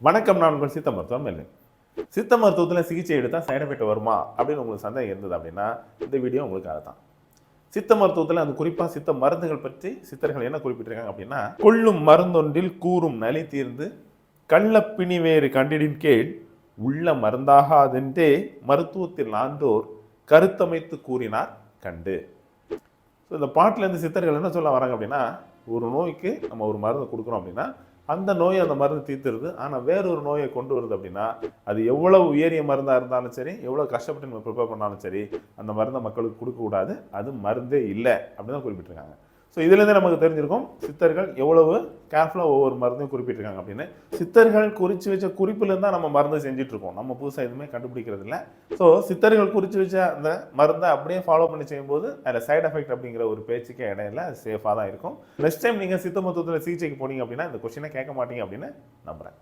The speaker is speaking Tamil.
வணக்கம் நான் உங்கள் சித்த மருத்துவம் இல்லை சித்த மருத்துவத்தில் சிகிச்சை எடுத்தால் சைடு எஃபெக்ட் வருமா? அப்படின்னு உங்களுக்கு சந்தேகம் இருந்தது அப்படின்னா இந்த வீடியோ உங்களுக்கு அதுதான் சித்த மருத்துவத்தில் அந்த குறிப்பாக சித்த மருந்துகள் பற்றி சித்தர்கள் என்ன குறிப்பிட்டிருக்காங்க அப்படின்னா கொள்ளும் மருந்தொன்றில் கூறும் நலி தீர்ந்து கள்ளப்பிணிவேறு கண்டிடின் கீழ் உள்ள மருந்தாகாதென்றே மருத்துவத்தில் ஆண்டோர் கருத்தமைத்து கூறினார் கண்டு. ஸோ இந்த பாட்டிலேருந்து சித்தர்கள் என்ன சொல்ல வராங்க அப்படின்னா ஒரு நோய்க்கு நம்ம ஒரு மருந்து கொடுக்குறோம் அப்படின்னா அந்த நோயை அந்த மருந்து தீர்த்துருது. ஆனால் வேறொரு நோயை கொண்டு வருது அப்படின்னா அது எவ்வளவு உயரிய மருந்தாக இருந்தாலும் சரி எவ்வளோ கஷ்டப்பட்டு நம்ம ப்ரிப்பேர் பண்ணாலும் சரி அந்த மருந்தை மக்களுக்கு கொடுக்கக்கூடாது. அது மருந்தே இல்லை அப்படின்னு தான் குறிப்பிட்டிருக்காங்க. ஸோ இதுலேருந்து நமக்கு தெரிஞ்சிருக்கும் சித்தர்கள் எவ்வளவு கேர்ஃபுல்லாக ஒவ்வொரு மருந்தையும் குறிப்பிட்டிருக்காங்க அப்படின்னு. சித்தர்கள் குறித்து வச்ச குறிப்பிலேருந்து தான் நம்ம மருந்து செஞ்சிட்ருக்கோம். நம்ம புதுசாக எதுவுமே கண்டுபிடிக்கிறது இல்லை ஸோ சித்தர்கள் குறித்து வச்ச அந்த மருந்தை அப்படியே ஃபாலோ பண்ணி செய்யும்போது அதில் சைடு எஃபெக்ட் அப்படிங்கிற ஒரு பேச்சுக்கே இடையில அது சேஃபாக தான் இருக்கும். நெக்ஸ்ட் டைம் நீங்கள் சித்த மருத்துவத்தில் சிகிச்சைக்கு போனீங்க அப்படின்னா இந்த கொஸ்டினை கேட்க மாட்டீங்க அப்படின்னு நம்புகிறேன்